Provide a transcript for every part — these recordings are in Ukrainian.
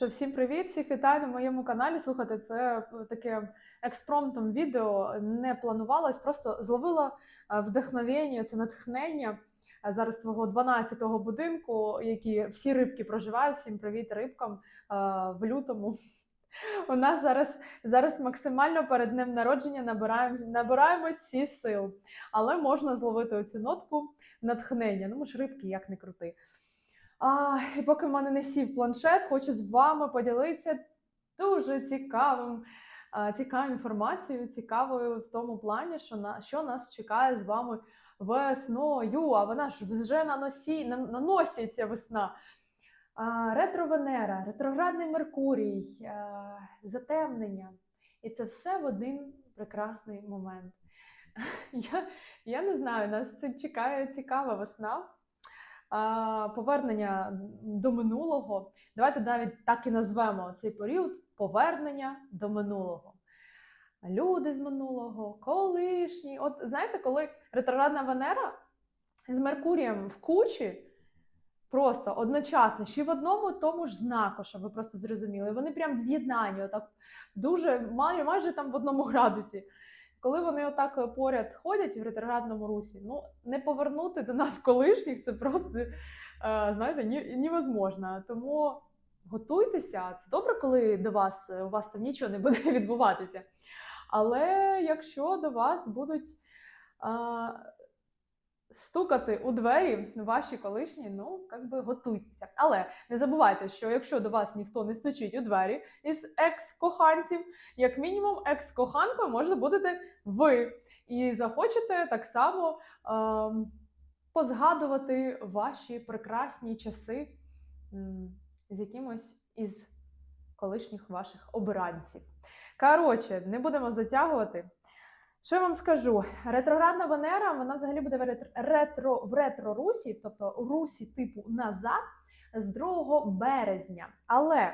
Що всім привіт, всіх вітаю на моєму каналі. Слухайте, це е, таке експромтом відео не планувалось, просто зловила е, вдохновення, це натхнення е, зараз свого 12-го будинку, які всі рибки проживають. Всім привіт рибкам в лютому. У нас зараз, зараз максимально перед днем народження набираємо, набираємось всі сил, але можна зловити оцю нотку натхнення. Ну, ми ж рибки, як не крути. А, і поки в мене не сів планшет, хочу з вами поділитися дуже цікавим, цікавою інформацією, цікавою в тому плані, що на що нас чекає з вами весною. А вона ж вже на носі на, на носі ця весна. А, ретро Венера, ретроградний Меркурій, а, затемнення. І це все в один прекрасний момент. Я, я не знаю, нас це чекає цікава весна повернення до минулого. Давайте навіть так і назвемо цей період повернення до минулого. Люди з минулого, колишні. От знаєте, коли ретроградна Венера з Меркурієм в кучі, просто одночасно, ще в одному тому ж знаку, щоб ви просто зрозуміли. Вони прям в з'єднанні, отак дуже майже, майже там в одному градусі. Коли вони отак поряд ходять в ретроградному русі, ну не повернути до нас колишніх це просто е, знаєте, невозможно. Тому готуйтеся. Це добре, коли до вас у вас там нічого не буде відбуватися. Але якщо до вас будуть стукати у двері ваші колишні, ну як би готуйтеся. Але не забувайте, що якщо до вас ніхто не стучить у двері із екс-коханців, як мінімум, екс-коханкою може будете ви. І захочете так само а, позгадувати ваші прекрасні часи з якимось із колишніх ваших обранців. Коротше, не будемо затягувати. Що я вам скажу? Ретроградна Венера, вона взагалі буде в ретро, в ретро-русі, тобто русі типу назад з 2 березня. Але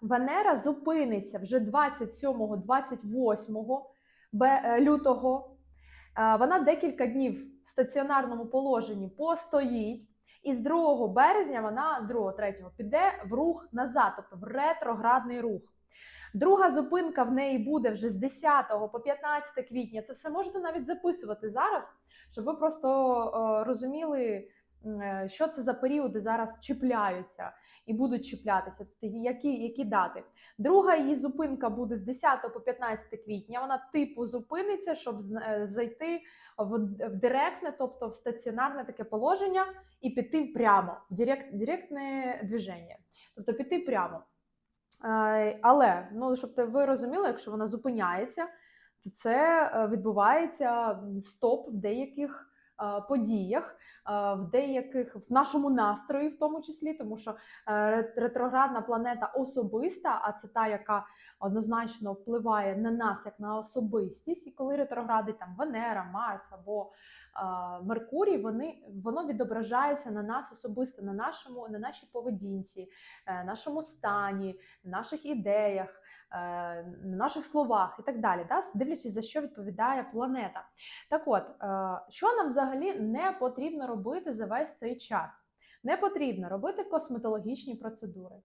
Венера зупиниться вже 27-28 лютого. Е, Вона декілька днів в стаціонарному положенні постоїть. І з 2 березня вона з 2-3 піде в рух назад, тобто в ретроградний рух. Друга зупинка в неї буде вже з 10 по 15 квітня. Це все можете навіть записувати зараз, щоб ви просто е, розуміли, е, що це за періоди зараз чіпляються і будуть чіплятися. Тобто які, які дати. Друга її зупинка буде з 10 по 15 квітня. Вона типу зупиниться, щоб е, зайти в, директне, тобто в стаціонарне таке положення, і піти прямо в директ, директне движення. Тобто піти прямо. Е, Але ну, щоб ви розуміли, якщо вона зупиняється, то це е, відбувається стоп в деяких е, подіях, в деяких в нашому настрої, в тому числі, тому що е, ретроградна планета особиста, а це та, яка однозначно впливає на нас як на особистість. І коли ретрогради там Венера, Марс або е, Меркурій, вони воно відображається на нас особисто, на нашому, на нашій поведінці, е, нашому стані, наших ідеях, е, на наших словах і так далі, да? дивлячись, за що відповідає планета. Так от, е, що нам взагалі не потрібно робити за весь цей час? Не потрібно робити косметологічні процедури. Е,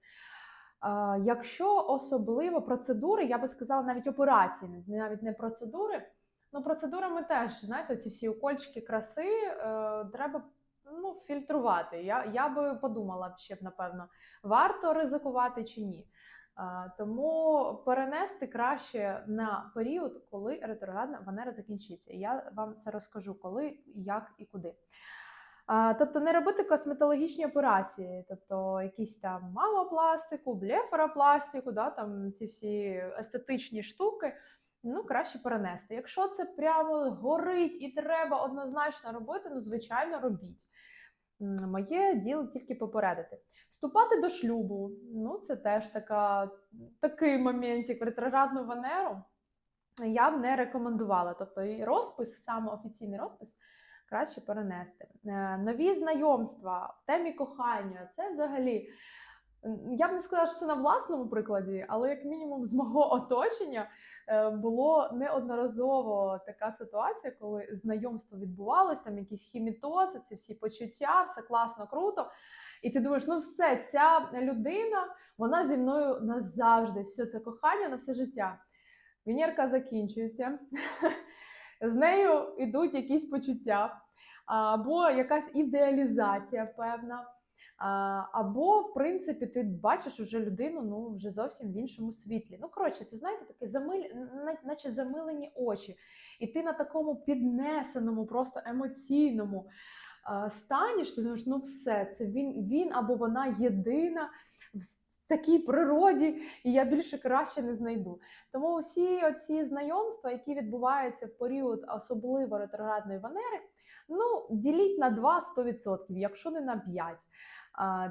Якщо особливо процедури, я би сказала, навіть операції, навіть не процедури. Ну, процедурами теж, знаєте, ці всі укольчики краси е, треба ну, фільтрувати. Я, я би подумала ще б, напевно, варто ризикувати чи ні. Тому перенести краще на період, коли ретроградна Венера закінчиться. Я вам це розкажу, коли, як і куди. Тобто не робити косметологічні операції, тобто якісь там мамопластику, блефаропластику, да, там ці всі естетичні штуки. Ну, краще перенести. Якщо це прямо горить і треба однозначно робити, ну звичайно робіть. Моє діло тільки попередити. Вступати до шлюбу, ну це теж така, такий моментик ретроградну Венеру. Я б не рекомендувала. Тобто і розпис, саме офіційний розпис, краще перенести. Е, Нові знайомства в темі кохання це взагалі. Я б не сказала, що це на власному прикладі, але як мінімум з мого оточення е, було неодноразово така ситуація, коли знайомство відбувалось, там якісь хімітози, ці всі почуття, все класно, круто. І ти думаєш, ну все, ця людина, вона зі мною назавжди. Все це кохання на все життя. Венерка закінчується, з нею йдуть якісь почуття, або якась ідеалізація певна. Або, в принципі, ти бачиш уже людину ну, вже зовсім в іншому світлі. Ну, коротше, це знаєте, таке замиль... наче замилені очі. І ти на такому піднесеному, просто емоційному стані, що ти думаєш, ну все, це він, він або вона єдина в такій природі, і я більше краще не знайду. Тому всі оці знайомства, які відбуваються в період особливо ретроградної Венери, ну, діліть на 2 100%, якщо не на 5.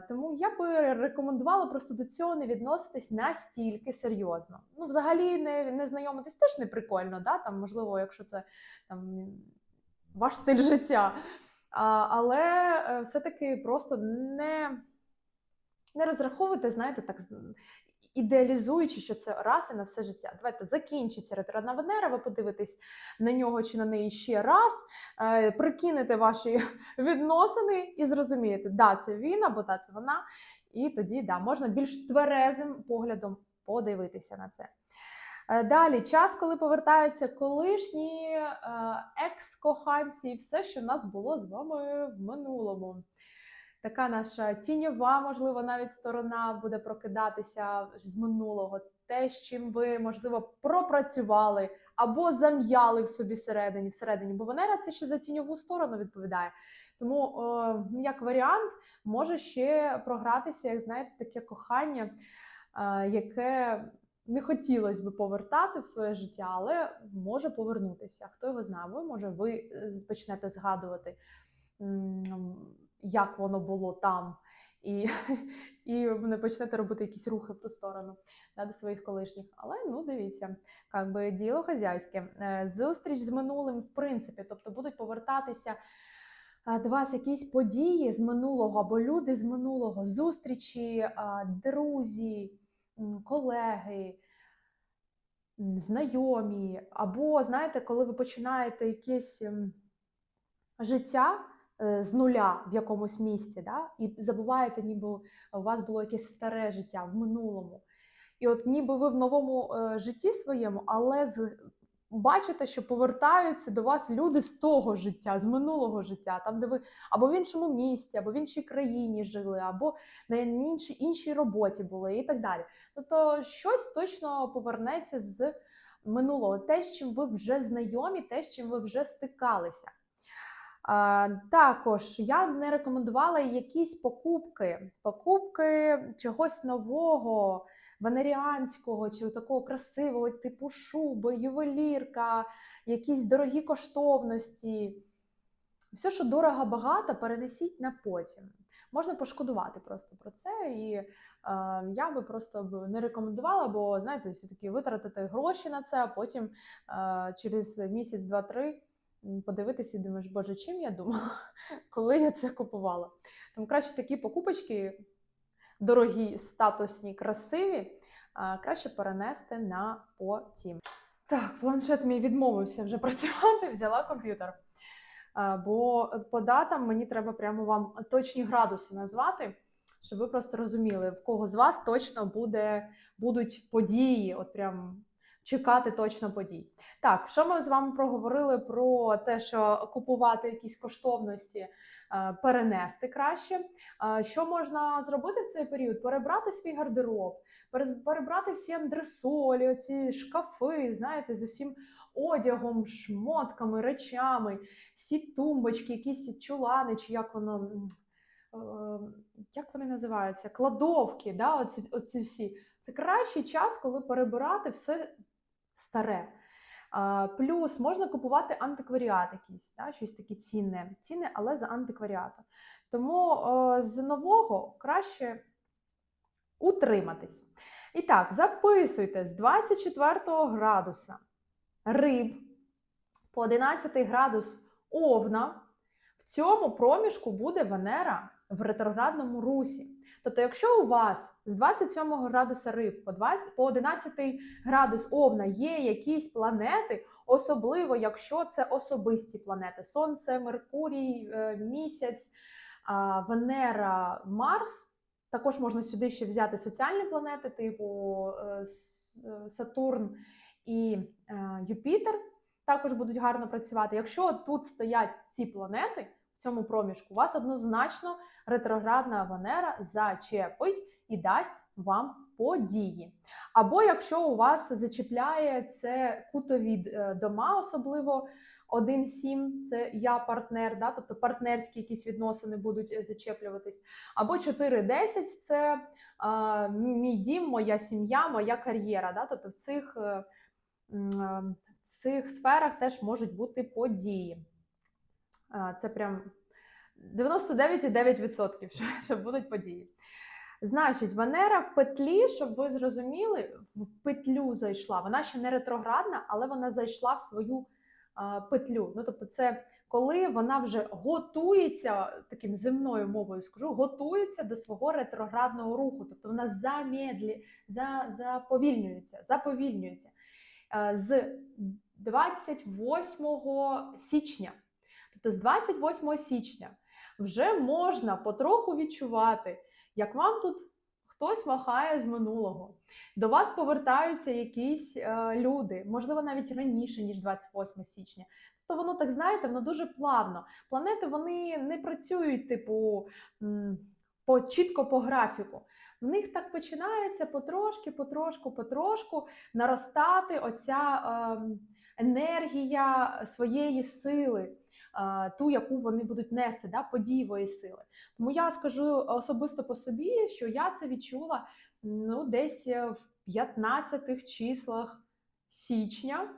Тому я би рекомендувала просто до цього не відноситись настільки серйозно. Ну, взагалі, не, не знайомитись теж не прикольно, да? там, можливо, якщо це там, ваш стиль життя. А, але е, все-таки просто не, не розраховуйте, знаєте, так ідеалізуючи, що це раз і на все життя. Давайте закінчиться ретроградна Венера, ви подивитесь на нього чи на неї ще раз, е, прикинете ваші відносини і зрозумієте, да, це він або да, це вона. І тоді да, можна більш тверезим поглядом подивитися на це. Е, Далі час, коли повертаються колишні е, екс-коханці, і все, що в нас було з вами в минулому. Така наша тіньова, можливо, навіть сторона буде прокидатися з минулого. Те, з чим ви, можливо, пропрацювали або зам'яли в собі всередині, всередині, бо Венера це ще за тіньову сторону відповідає. Тому, е, ну, як варіант, може ще програтися, як знаєте, таке кохання, е, яке не хотілося би повертати в своє життя, але може повернутися. Хто його знає, може ви е, почнете згадувати, як воно було там, і, і не почнете робити якісь рухи в ту сторону да, до своїх колишніх. Але ну дивіться, як би діло хазяйське. Е, Зустріч з минулим, в принципі, тобто будуть повертатися до вас якісь події з минулого або люди з минулого, зустрічі, друзі, колеги, знайомі, або знаєте, коли ви починаєте якесь життя е, з нуля в якомусь місці, да? і забуваєте, ніби у вас було якесь старе життя в минулому. І от ніби ви в новому е, житті своєму, але з, бачите, що повертаються до вас люди з того життя, з минулого життя, там, де ви або в іншому місті, або в іншій країні жили, або на іншій, іншій роботі були, і так далі. Тобто щось точно повернеться з минулого, те, з чим ви вже знайомі, те, з чим ви вже стикалися. Також я б не рекомендувала якісь покупки, покупки чогось нового, венеріанського чи такого красивого, типу шуби, ювелірка, якісь дорогі коштовності. Все, що дорого багато, перенесіть на потім. Можна пошкодувати просто про це, і е, я би просто не рекомендувала, бо знаєте, все-таки витратити гроші на це, а потім е, через місяць, два-три подивитися і думаєш, боже, чим я думала, коли я це купувала. Тому краще такі покупочки дорогі, статусні, красиві, краще перенести на потім. Так, планшет мій відмовився вже працювати, взяла комп'ютер. Бо по датам мені треба прямо вам точні градуси назвати, щоб ви просто розуміли, в кого з вас точно буде, будуть події, от прям чекати точно подій. Так, що ми з вами проговорили про те, що купувати якісь коштовності, е, перенести краще. Що можна зробити в цей період? Перебрати свій гардероб, перебрати всі андресолі, оці шкафи, знаєте, з усім одягом, шмотками, речами, всі тумбочки, якісь чулани, чи як воно. е, Як вони називаються? Кладовки, да? оці, оці всі. Це кращий час, коли перебирати все старе. Плюс можна купувати антикваріат якийсь, да, щось таке цінне, цінне, але за антикваріатом. Тому з нового краще утриматись. І так, записуйте з 24 градуса риб по 11 градус овна. В цьому проміжку буде Венера в ретроградному русі. Тобто, якщо у вас з 27 градуса риб по 20, по 11 градус овна є якісь планети, особливо якщо це особисті планети: Сонце, Меркурій, е, місяць, Венера, Марс. Також можна сюди ще взяти соціальні планети, типу е, е, Сатурн і Юпітер. Також будуть гарно працювати. Якщо тут стоять ці планети в цьому проміжку, вас однозначно ретроградна Венера зачепить і дасть вам події. Або якщо у вас зачіпляє це кутові е, дома, особливо 1-7, це я партнер, да, тобто партнерські якісь відносини будуть е, зачеплюватись. Або 4-10 це е, мій дім, моя сім'я, моя кар'єра. Да, тобто в цих, е, е, в цих сферах теж можуть бути події. Це прям 99,9%, що, будуть події. Значить, Венера в петлі, щоб ви зрозуміли, в петлю зайшла. Вона ще не ретроградна, але вона зайшла в свою а, петлю. Ну, тобто, це коли вона вже готується, таким земною мовою скажу, готується до свого ретроградного руху. Тобто вона замедлі, за, заповільнюється, заповільнюється. З 28 січня, тобто з 28 січня, вже можна потроху відчувати як вам тут хтось махає з минулого, до вас повертаються якісь е, люди, можливо, навіть раніше, ніж 28 січня. Тобто воно так знаєте, воно дуже плавно. Планети вони не працюють, типу, по чітко по графіку. В них так починається потрошки, потрошку, потрошку наростати оця е, енергія своєї сили ту, яку вони будуть нести, да, подієвої сили. Тому я скажу особисто по собі, що я це відчула ну, десь в 15-х числах січня, е,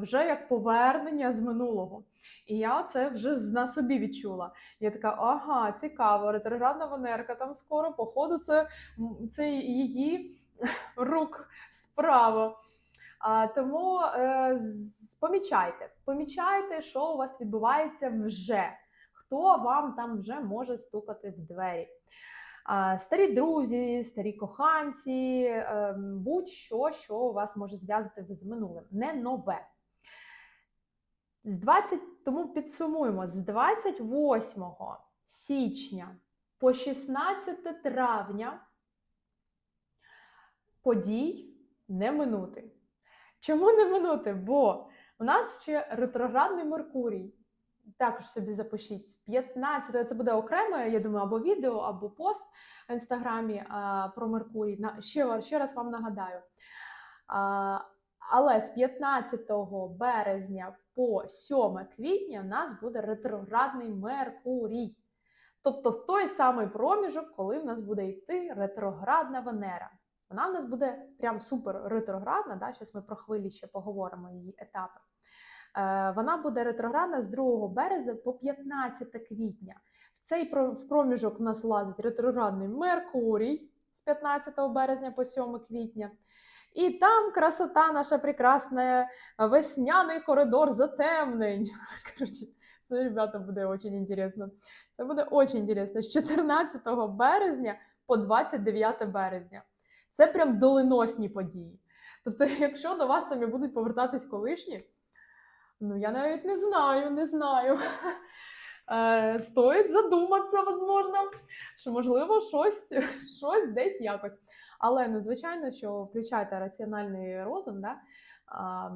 вже як повернення з минулого. І я це вже на собі відчула. Я така, ага, цікаво, ретроградна Венерка там скоро, походу, це, це її рук справа. Тому е, помічайте, помічайте, що у вас відбувається вже. Хто вам там вже може стукати в двері? Старі друзі, старі коханці, е, будь-що, що у вас може зв'язати з минулим, не нове. З 20, тому підсумуємо, з 28 січня по 16 травня подій не минути. Чому не минути? Бо у нас ще ретроградний Меркурій. Також собі запишіть з 15 це буде окреме, я думаю, або відео, або пост в інстаграмі а, про Меркурій. На ще, ще раз вам нагадаю. А, але з 15 березня по 7 квітня в нас буде ретроградний Меркурій. Тобто в той самий проміжок, коли в нас буде йти ретроградна Венера. Вона в нас буде прям супер ретроградна. Да? Зараз ми про хвилі ще поговоримо її етапи. Е, Вона буде ретроградна з 2 березня по 15 квітня. В цей проміжок в нас лазить ретроградний Меркурій з 15 березня по 7 квітня. І там красота наша прекрасна, весняний коридор затемнень. Коротше, це, ребята, буде дуже інтересно. Це буде дуже інтересно. З 14 березня по 29 березня. Це прям доленосні події. Тобто, якщо до вас там і будуть повертатись колишні, ну я навіть не знаю, не знаю. Е, Стоїть задуматися, можливо, що можливо щось, щось десь якось. Але ну, звичайно, що включайте раціональний розум, да? а,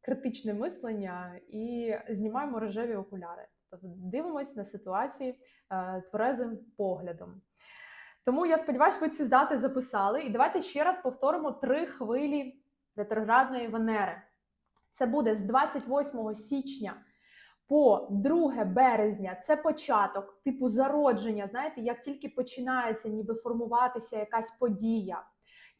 критичне мислення і знімаємо рожеві окуляри. Тобто дивимось на ситуації е, тверезим поглядом. Тому я сподіваюся, ви ці дати записали. І давайте ще раз повторимо три хвилі ретроградної Венери. Це буде з 28 січня по 2 березня. Це початок, типу зародження. Знаєте, як тільки починається ніби формуватися якась подія,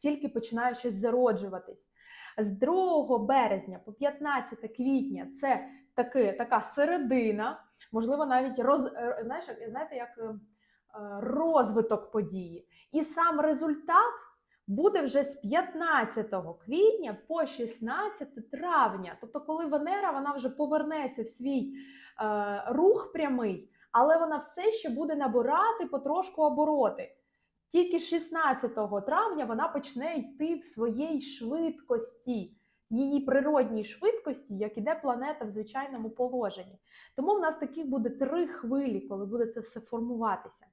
тільки починає щось зароджуватись. З 2 березня по 15 квітня це таки, така середина, можливо, навіть роз, е, знаєш, знаєте, як е, розвиток події. І сам результат буде вже з 15 квітня по 16 травня. Тобто, коли Венера вона вже повернеться в свій е, рух прямий, але вона все ще буде набирати потрошку обороти. Тільки 16 травня вона почне йти в своїй швидкості. її природній швидкості, як іде планета в звичайному положенні. Тому в нас таких буде три хвилі, коли буде це все формуватися.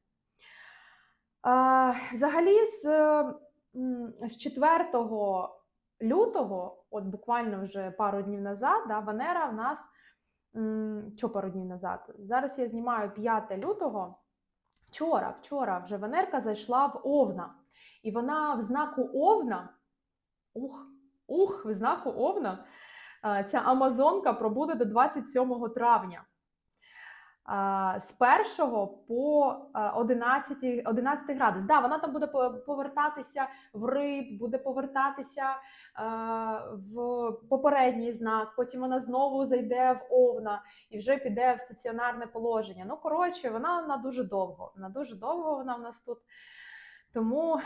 Взагалі, з, з 4 лютого, от буквально вже пару днів назад, да, Венера в нас що пару днів назад? Зараз я знімаю 5 лютого. Вчора, вчора вже Венерка зайшла в Овна. І вона в знаку Овна, ух, ух, в знаку Овна, ця Амазонка пробуде до 27 травня. З 1 по е, 11, 11 градус. Да, вона там буде повертатися в риб, буде повертатися в попередній знак, потім вона знову зайде в Овна і вже піде в стаціонарне положення. Ну, коротше, вона на дуже довго. На дуже довго вона в нас тут. Тому,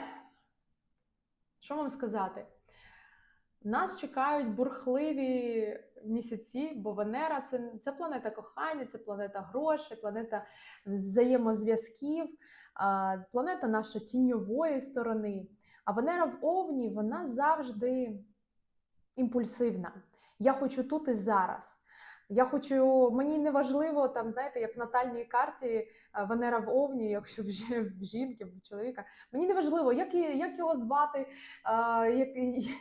що вам сказати? Нас чекають бурхливі місяці, бо Венера це, це планета кохання, це планета грошей, планета взаємозв'язків, планета нашої тіньової сторони. А Венера в Овні вона завжди імпульсивна. Я хочу тут і зараз. Я хочу, мені не важливо, там, знаєте, як в натальній карті е, Венера в Овні, якщо в, в жінки, в чоловіка. Мені не важливо, як, як його звати, як,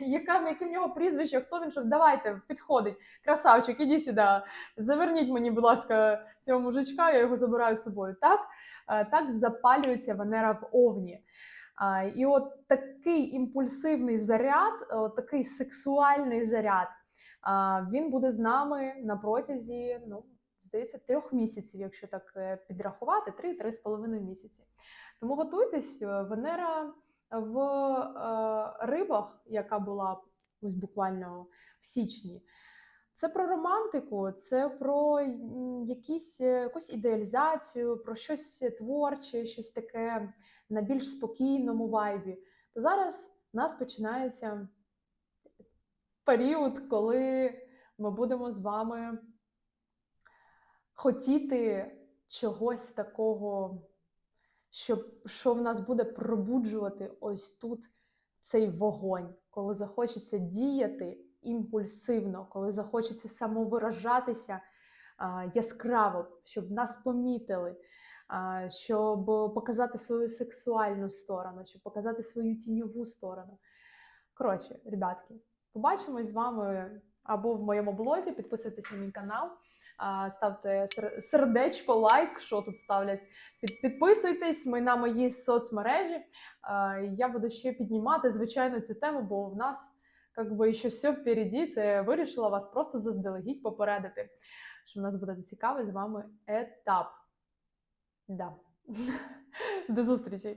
яка, яке в нього прізвище, хто він, що давайте, підходить. Красавчик, іди сюди, заверніть мені, будь ласка, цього мужичка, я його забираю з собою. Так, е, так запалюється Венера в Овні. І от такий імпульсивний заряд, от такий сексуальний заряд, він буде з нами на протязі, ну, здається, трьох місяців, якщо так е, підрахувати, три-три з половиною місяці. Тому готуйтесь, е, Венера в е, рибах, яка була ось буквально в січні. Це про романтику, це про якісь, якусь ідеалізацію, про щось творче, щось таке на більш спокійному вайбі. То зараз в нас починається період, коли ми будемо з вами хотіти чогось такого, що, що в нас буде пробуджувати ось тут цей вогонь, коли захочеться діяти імпульсивно, коли захочеться самовиражатися а, яскраво, щоб нас помітили, щоб показати свою сексуальну сторону, щоб показати свою тіньову сторону. Коротше, ребятки, побачимось з вами або в моєму блозі, підписуйтесь на мій канал, ставте сердечко, лайк, що тут ставлять. Підписуйтесь на мої соцмережі. Я буду ще піднімати, звичайно, цю тему, бо в нас як би ще все впереді. Це вирішила вас просто заздалегідь попередити, що в нас буде цікавий з вами етап. Да. До зустрічі!